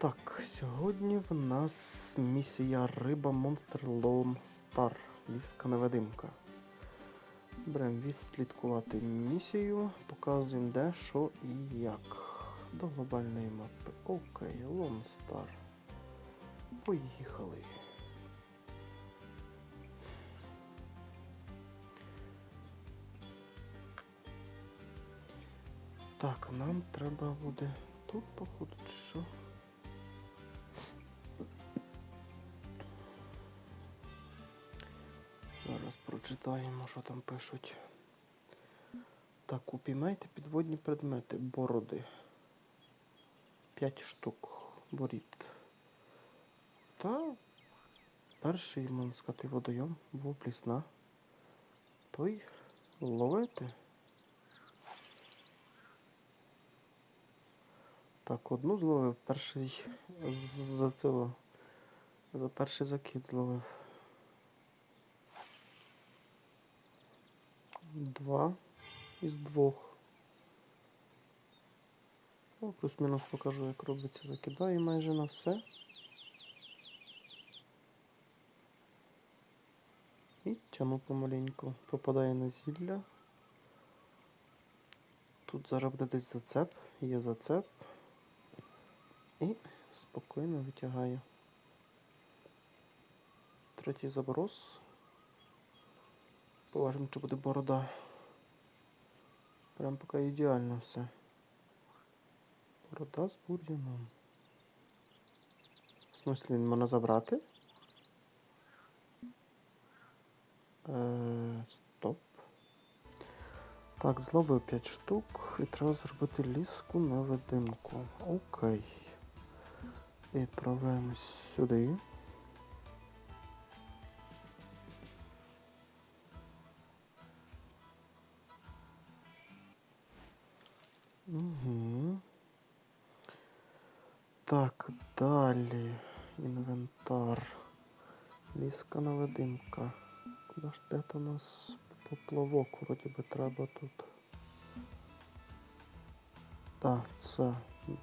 Так, сьогодні в нас місія Риба Монстр Lone Star. Ліска невидимка. Беремо відслідкувати місію, показуємо де, що і як. До глобальної мапи. Окей, Lone Star. Поїхали. Так, нам треба буде тут, походу, що? Зараз що там пишуть. Так, упіймайте підводні предмети, бороди. 5 штук воріт. Та перший, можна сказати, водойом був плісна. Той ловити. Так, одну зловив, перший за цього. За перший закид зловив. Два із двох. Ну, плюс-мінус покажу, як робиться. Закидаю майже на все. І тяну помаленьку. Попадає на зілля. Тут зараз буде десь зацеп. Є зацеп. І спокійно витягаю. Третій заброс. Поважимо, чи буде борода. Прям поки ідеально все. Борода з бур'яном. В смислі, він можна забрати? Е, стоп. Так, зловив 5 штук і треба зробити ліску на видимку. Окей. І відправляємось сюди. Угу. Так, далі. Інвентар. Ліска наведимка. Куди ж де у нас поплавок вроді би треба тут. Так, це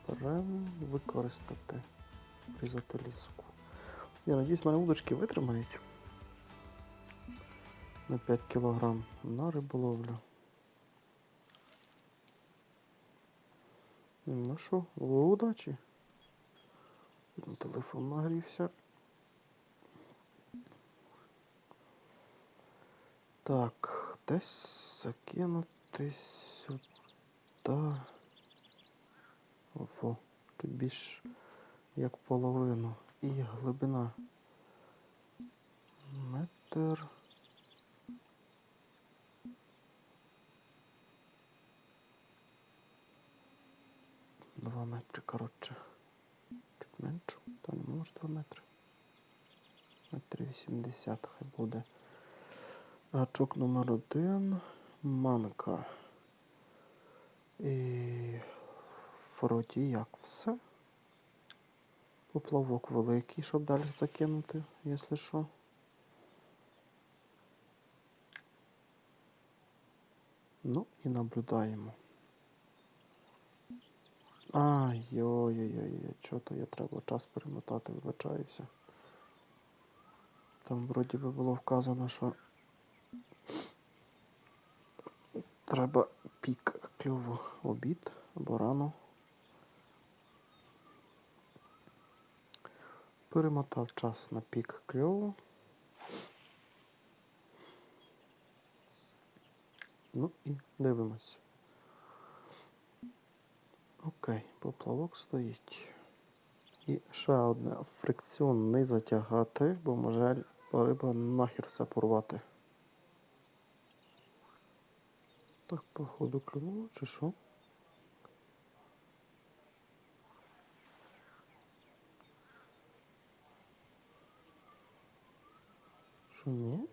беремо використати. Різати ліску. Я надіюсь, мене удочки витримають. На 5 кілограм на риболовлю. Ну що, удачі. Телефон нагрівся. Так, десь закинути сюди. Во, тут більш як половину. І глибина. Метр. Два метри, коротше. Чуть менше. Та не може два метри. Метр вісімдесят хай буде. Гачок номер один. Манка. І вроді як все. Поплавок великий, щоб далі закинути, якщо що. Ну і наблюдаємо. Ай, ой-ой-ой, що то я треба час перемотати, вибачаюся. Там вроді би було вказано, що треба пік клюву обід або рано. Перемотав час на пік кльову. Ну і дивимось. Окей, поплавок стоїть. І ще одне фрикціон не затягати, бо може риба нахер все порвати. Так, походу клюнуло, чи що? Що ні?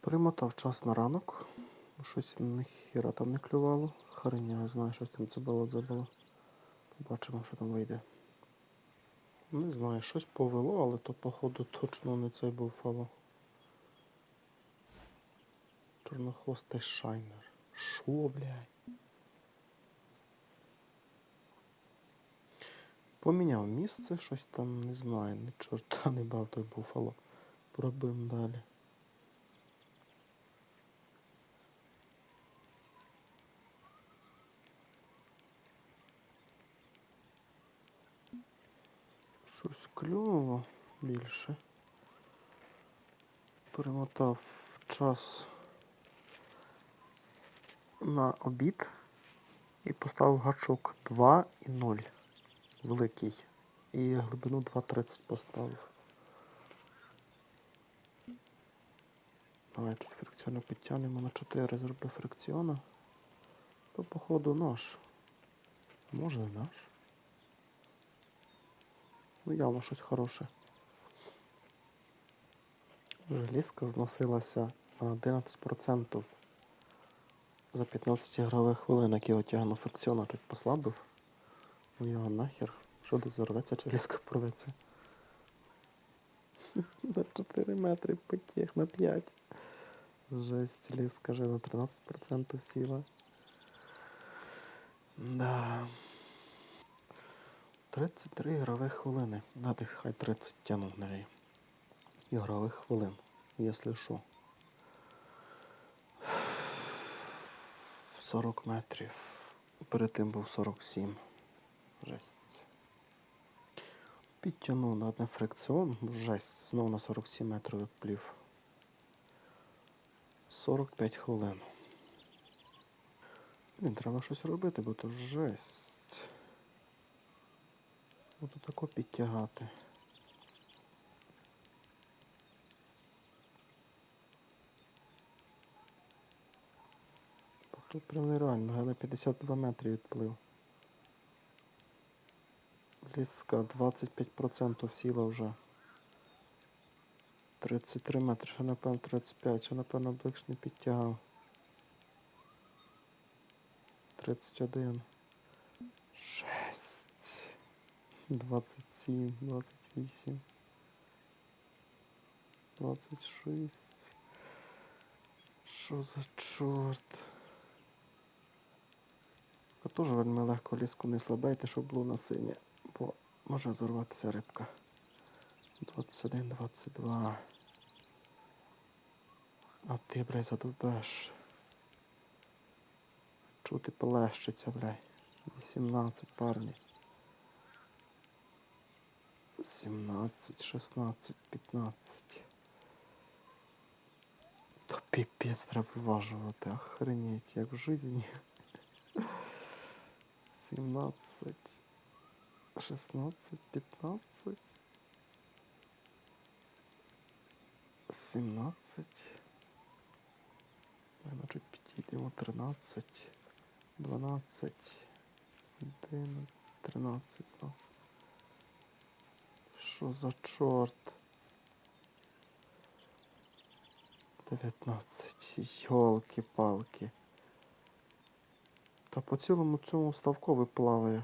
Перемотав час на ранок. Щось ніхіра там не клювало. Хрень, я не знаю, щось там це було забило. Побачимо, що там вийде. Не знаю, щось повело, але то, походу, точно не цей був фало. Чорнохвостий шайнер. Шо, блядь? Поміняв місце, щось там не знаю, ні чорта не бав той буфало. Пробуємо далі. Щось кльово більше. Перемотав час на обід і поставив гачок 2 і 0. Великий. І глибину 2.30 поставив. Давай тут фрикціону підтягнемо на 4, зроблю фрикціона. То походу наш. Може наш. Ну явно щось хороше. Желізка зносилася на 11% за 15 ігрових хвилин, як його тягну фрикціона чуть послабив. Ну його нахер. Що десь зарветься, чи ліска порветься. На 4 метри потіг на 5. Жесть, ліска вже на 13% сіла. Да. 33 ігрових хвилини. Дати хай 30 тянуть на неї. Ігрових хвилин, якщо що. 40 метрів. Перед тим був 47. Жесть. Підтягнув на одне фрикціон. Жесть. Знову на 47 метрів відплів. 45 хвилин. Блін, треба щось робити, бо то жесть. Буду тако підтягати. Тут прям нереально, на 52 метри відплив. Ліска 25% сіла вже. 33 метри, ще напевно 35, ще напевно більш не підтягав. 31. 27, 28. 26. Що за чорт? А теж вельми легко ліску не слабейте, щоб було на синє, бо може зорватися рибка. 21, 22. А ти, блядь, задовбеш. Чути полещиться, блядь. 18 парні. 17, 16, 15. То піпець треба виважувати, охренеть, як в житті. 17, 16, 15. 17. Наверно, чуть підійдемо 13, 12, 11, 13 знов. Що за чорт? 19. Йолки-палки. Та по цілому цьому ставковий плаває.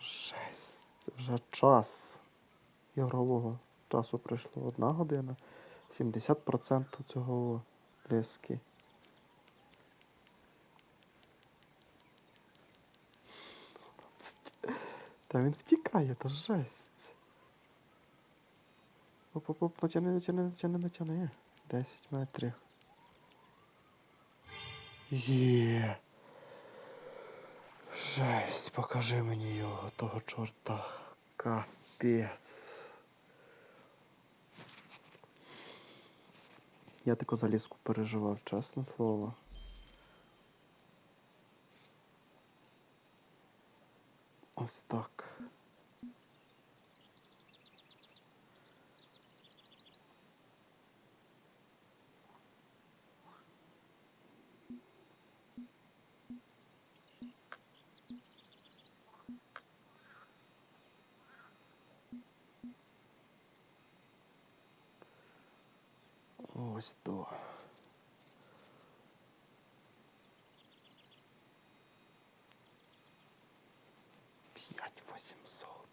Жесть. Вже час ігрового часу пройшло одна година. 70% цього лески. Та він втікає, та жесть. Оп-оп-оп, натяни, натяни, натяни, натяни. 10 метрів. Є. Жесть, покажи мені його, того чорта. Капець. Я таку залізку переживав, чесне слово. Ось так. Ось то. П'ять восімсот.